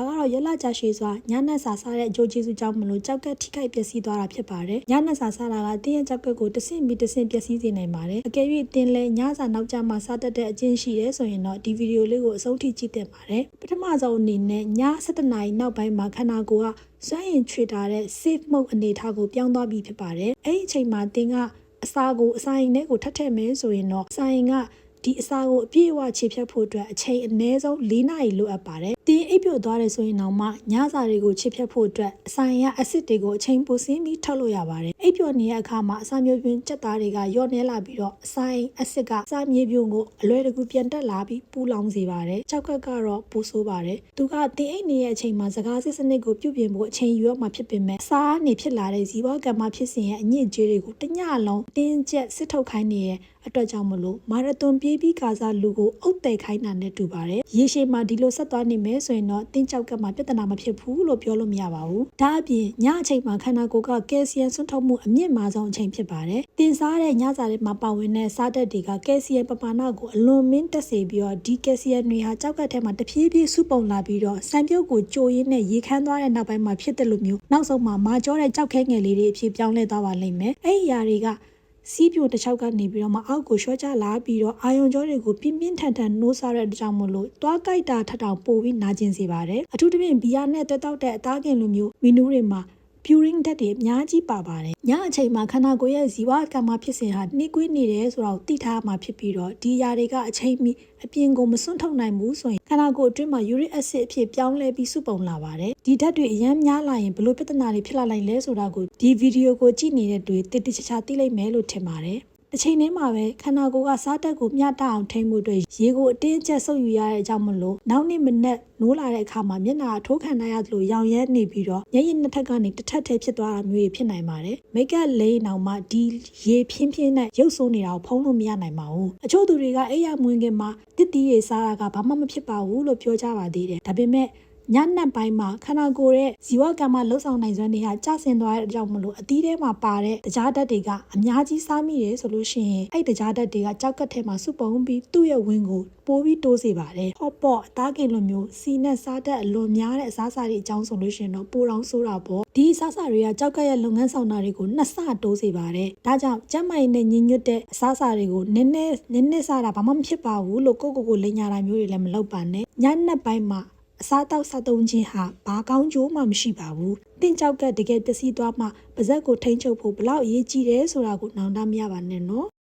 ဒါကတော့ရက်လကြာရှည်စွာညနက်စာစားတဲ့အကျိုးကျေးဇူးကြောင့်မလို့ကြောက်ကက်ထိခိုက်ပျက်စီးသွားတာဖြစ်ပါတယ်ညနက်စာစားတာကတင်းရဲ့ကြောက်ကက်ကိုတဆင့်ပြီးတဆင့်ပျက်စီးစေနိုင်ပါတယ်အကယ်၍တင်းလဲညစာနောက်ကျမှစားတတ်တဲ့အကျင့်ရှိတယ်ဆိုရင်တော့ဒီဗီဒီယိုလေးကိုအဆုံးထိကြည့်သင့်ပါတယ်ပထမဆုံးအနေနဲ့ည7နာရီနောက်ပိုင်းမှာခန္ဓာကိုယ်ကစွမ်းရင်ချွေထားတဲ့ safe mode အနေအထားကိုပြောင်းသွားပြီဖြစ်ပါတယ်အဲ့ဒီအချိန်မှာတင်းကအစာကိုအစာရင်ထဲကိုထပ်ထည့်မယ်ဆိုရင်တော့အစာရင်ကဒီအစာကိုအပြည့်အဝခြေဖြတ်ဖို့အတွက်အချိန်အနည်းဆုံး၄နာရီလိုအပ်ပါတယ်။တင်း အိပ်ပျော်သွားတယ်ဆိုရင်တော့မှညစာတွေကိုခြေဖြတ်ဖို့အတွက်အစာရင်ကအဆစ်တွေကိုအချိန်ပိုစင်းပြီးထုတ်လို့ရပါတယ်။အိပ်ပျော်နေတဲ့အခါမှာအစာမျိုးပြင်းစက်သားတွေကညော့နေလာပြီးတော့အစာရင်အဆစ်ကအစာမြေပြုံကိုအလွယ်တကူပြန်တက်လာပြီးပူလောင်စေပါတယ်။ကြောက်ကက်ကတော့ပူဆိုးပါတယ်။သူကတင်းအိပ်နေတဲ့အချိန်မှာစကားစစ်စနစ်ကိုပြုပြင်ဖို့အချိန်ယူရမှာဖြစ်ပေမဲ့အစာအနေဖြစ်လာတဲ့ဇီဝကမ္မဖြစ်စဉ်ရဲ့အညစ်အကြေးတွေကိုတညလုံးတင်းကျက်စစ်ထုတ်ခိုင်းနေတဲ့အတွက်ကြောင့်မလို့မာရသွန်ပြေးပြီးကာစားလူကိုအုပ်တယ်ခိုင်းတာနဲ့တူပါတယ်။ရေရှည်မှာဒီလိုဆက်သွားနေမယ်ဆိုရင်တော့တင်းကြောက်ကမှပြဿနာမဖြစ်ဘူးလို့ပြောလို့မရပါဘူး။ဒါအပြင်ညအချိန်မှာခန္ဓာကိုယ်ကကယ်ဆီယမ်ဆွထုတ်မှုအမြင့်မားဆုံးအချိန်ဖြစ်ပါတယ်။တင်စားတဲ့ညစာတွေမှာပါဝင်တဲ့စားတက်တွေကကယ်ဆီယမ်ပမာဏကိုအလွန်မင်းတက်စေပြီးတော့ဒီကယ်ဆီယမ်တွေဟာကြောက်ကက်ထဲမှာတဖြည်းဖြည်းစုပုံလာပြီးတော့ဆံပြုတ်ကိုကြိုရင်းနဲ့ရေခမ်းသွားတဲ့နောက်ပိုင်းမှာဖြစ်တယ်လို့မျိုးနောက်ဆုံးမှာမာကျောတဲ့ကြောက်ခဲငယ်လေးတွေအဖြစ်ပြောင်းလဲသွားပါလိမ့်မယ်။အဲ့ဒီຢာတွေက စီးပြိုတစ်ချောက်ကနေပြီးတော့မှအောက်ကိုရှော့ချလာပြီးတော့အာယုံကြောတွေကိုပြင်းပြင်းထန်ထန်နှိုးစားတဲ့အတွက်ကြောင့်မို့လို့တွားကြိုက်တာထက်တောင်ပိုပြီးနာကျင်စေပါတယ်အထူးသဖြင့်ဘီယာနဲ့တွဲတောက်တဲ့အသားကင်လိုမျိုးမီနူးတွေမှာ puring ဓာတ်တွေအများကြီးပါပါတယ်။ညအချိန်မှာခန္ဓာကိုယ်ရဲ့ဇီဝကမ္မဖြစ်စဉ်ဟာနှိကွေးနေတယ်ဆိုတော့သိထားမှာဖြစ်ပြီးတော့ဒီຢာတွေကအချိန်မီအပြင်ကိုမစွန့်ထုတ်နိုင်ဘူးဆိုရင်ခန္ဓာကိုယ်အတွင်းမှာ uric acid အဖြစ်ပြောင်းလဲပြီးစုပုံလာပါတယ်။ဒီဓာတ်တွေအများများလာရင်ဘလို့ပြဿနာတွေဖြစ်လာနိုင်လဲဆိုတာကိုဒီဗီဒီယိုကိုကြည့်နေတဲ့တွေတိတိကျကျသိလိမ့်မယ်လို့ထင်ပါတယ်။ တစ်ချိန်တည်းမှာပဲခန္ဓာကိုယ်ကစားတက်ကိုမျှတအောင်ထိန်းမှုအတွက်ရေကိုအတင်းကျပ်ဆုပ်ယူရတဲ့အကြောင်းမလို့နောက်နေ့မနက်နိုးလာတဲ့အခါမှာမျက်နှာထိုးခံရသလိုရောင်ရဲနေပြီးတော့မျက်ရည်နှစ်ထပ်ကနေတစ်ထပ်တည်းဖြစ်သွားတာမျိုးဖြစ်နိုင်ပါတယ်မိတ်ကပ်လိန်အောင်မှဒီရေဖြင်းဖြင်းနဲ့ရုပ်ဆိုးနေတာကိုဖုံးလို့မရနိုင်ပါဘူးအချို့သူတွေကအိယာမွေးခင်မှာတစ်တီးတွေစားတာကဘာမှမဖြစ်ပါဘူးလို့ပြောကြပါသေးတယ်ဒါပေမဲ့ ညနက်ပိုင်းမှာခန္ဓာကိုယ်ရဲ့ဇီဝကမ္မလှုပ်ဆောင်နိုင်စွမ်းတွေဟာကျဆင်းသွားတဲ့အကြောင်းမလို့အသီးထဲမှာပါတဲ့တရားဓာတ်တွေကအများကြီးစားမိတယ်ဆိုလို့ရှိရင်အဲ့တရားဓာတ်တွေကကြောက်ကက်ထဲမှာစုပုံပြီးသူ့ရဲ့ဝင်းကိုပိုးပြီးတိုးစေပါတယ်ဟော့ပေါ့အသားကင်လိုမျိုးစီနဲ့စားတတ်အလွန်များတဲ့အစားအစာတွေအကြောင်းဆိုလို့ရှိရင်တော့ပိုတောင်ဆိုးတာပေါ့ဒီအစားအစာတွေကကြောက်ကက်ရဲ့လုပ်ငန်းဆောင်တာတွေကိုနှစ်ဆတိုးစေပါတယ်ဒါကြောင့်ကျန်းမာရေးနဲ့ညင်ညွတ်တဲ့အစားအစာတွေကိုနည်းနည်းနည်းနည်းစားတာဘာမှမဖြစ်ပါဘူးလို့ကိုကိုကိုလိညာတာမျိုးတွေလည်းမလုပ်ပါနဲ့ညနက်ပိုင်းမှာ အစားတောက်စားသုံးခြင်းဟာဘာကောင်းကျိုးမှမရှိပါဘူး။တင့်ကြောက်ကတကယ်ပျက်စီးသွားမှပါဇက်ကိုထိန်းချုပ်ဖို့ဘလောက်အရေးကြီးတယ်ဆိုတာကိုနောင်တမရပါနဲ့နော်